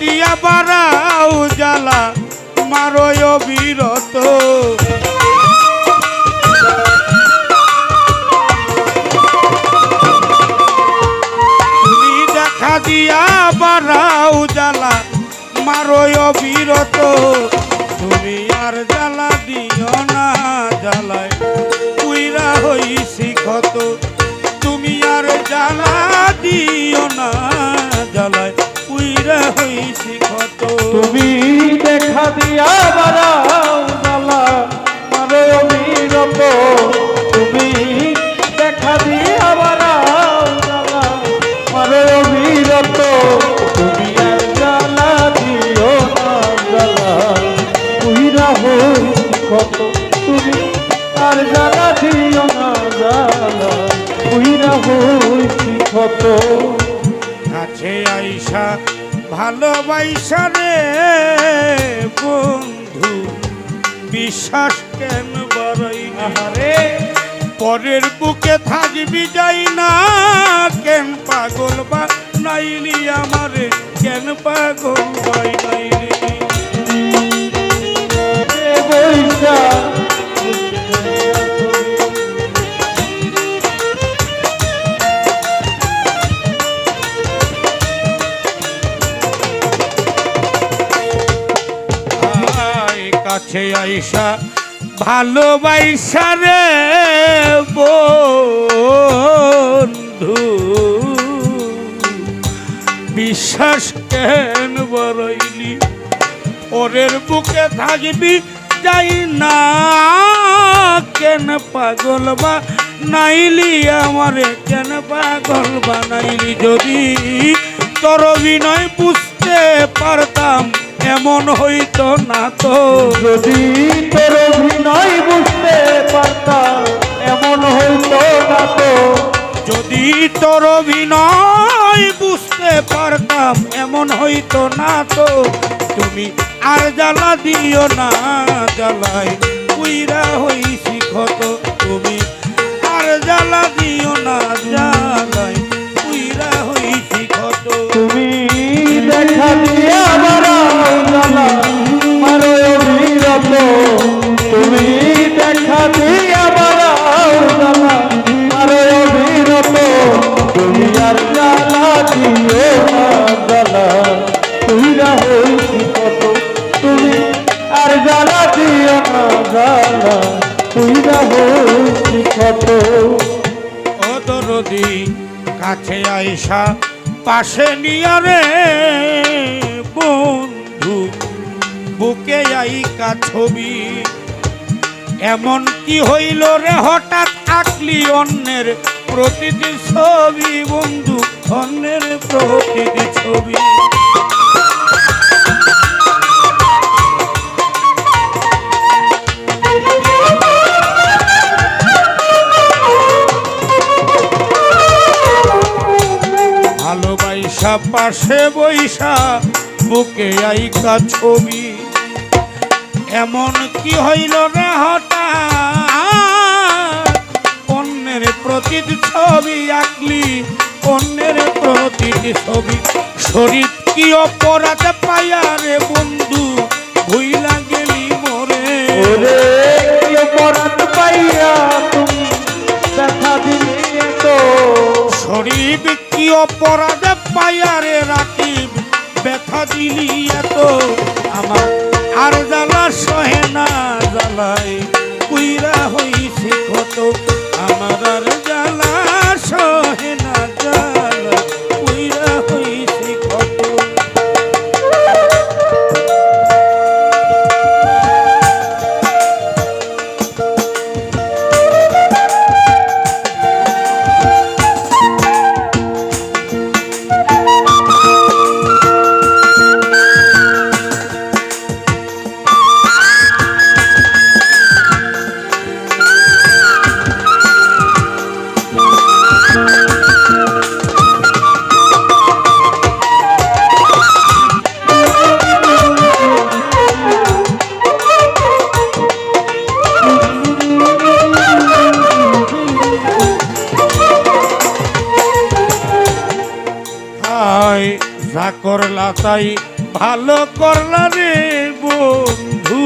দিয়া বাড়াও জ্বালা মারো অবিরত তুমি দেখা দিয়া বাড়াও জ্বালা মারো অবিরত তুমি আর জ্বালা দিও না জ্বালায়, উইরা হইছি ক্ষত। তুমি আর জ্বালা হইছি ক্ষত তুমি দেখা দিয়া বাড়াও জ্বালা মারো অবিরত তুমি দেখা দিয়া বাড়াও জ্বালা মারো অবিরত তুমি আর জ্বালা দিও না জ্বালা। উইরা হইছি কত তুমি আর জ্বালা দিও না জ্বালা। উইরা হইছি কত। কাছে আইসা ভালোবাইসা রে বন্ধু বিশ্বাস কেন বড়ই আহারে। পরের বুকে থাকবি যাই না কেন পাগল বা নাইলি আমারে? কেন পাগল বাই নাইলি বৈশা কাছে আইসা ভালোবাইসা রে বন্ধু। বিশ্বাস কেন বরইলি ওরের বুকে থাকবি, যাই না কেন পাগল বা নাইলি আমারে, কেন পাগল বানাইলি যদি তোর অভিনয় বুঝতে পারতাম এমন হইত না তো। যদি তোর অভিনয় বুঝতে পারতাম এমন হইতো না তো। যদি তোর অভিনয় বুঝতে পারতাম এমন হইত না তো। তুমি আর জ্বালা দিও না জ্বালাই কুইরা হইছি ক্ষত। তুমি আর জ্বালা দিও না জ্বালাই দরদি কাছে আইসা পাশে নিয়ারে বন্ধু, বুকে আইকা ছবি, এমন কি হইল রে হঠাৎ আঁকলি অন্যের প্রতিটি ছবি? বন্ধু, অন্যের প্রতিটি ছবি। পাশে বৈশা বুকে আইকা ছবি। এমন কি হইল রে হঠাৎ? অন্যের প্রতিটি ছবি আঁকলি অন্যের প্রতি ছবি। শরীর কি অপরাধ পাইয়া রে বন্ধু ভুইলা গেলি মোরে। অপরাধ পাইয়া তুমি দেখা দিলে তো শরীর কি অপরাধ পাইয়া রাকিব ব্যথা দিলি এত। আমার আর জ্বালা সহে না জ্বালায়, কুইরা হইছে কত। আমার আর হায় ঝাকর লাতাই ভালো করলা রে বন্ধু।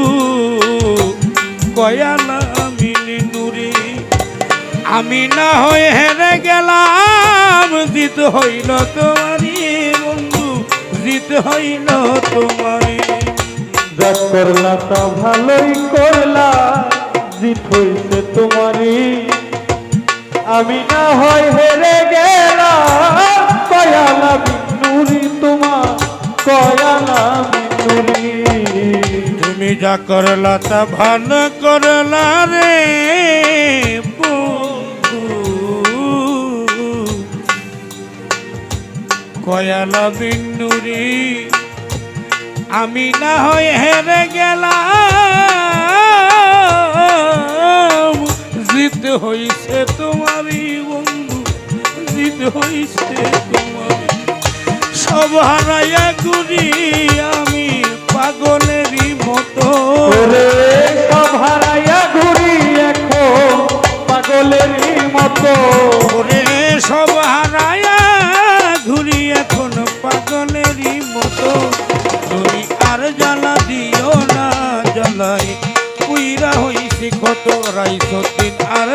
কয়ালা মিনি নুরি আমি না হয়ে হেরে গেলাম, জিত হইল তোমারই বন্ধু, জিত হইল তোমারই। যা করলা তা ভালোই করলা, জিত হইছে তোমারই। আমি না হয় হেরে গেলাম কয়ালা তুমি যা করলা তা ভালো করলা রে কয়ালা বিন্নুরি আমি না হয় হেরে গেলাম। জিত হইছে তোমারই বন্ধু জিত হইছে তোমারই। সব হারাইয়া পাগলেরই মতো। ওরে ঘুরি এখন পাগলেরই মতো। ওরে সব হারাইয়া ঘুরি এখন পাগলেরই মতো। তুমি আর জ্বালা দিও না জ্বালাই পুইরা হইছি কত রাইছ দিন আর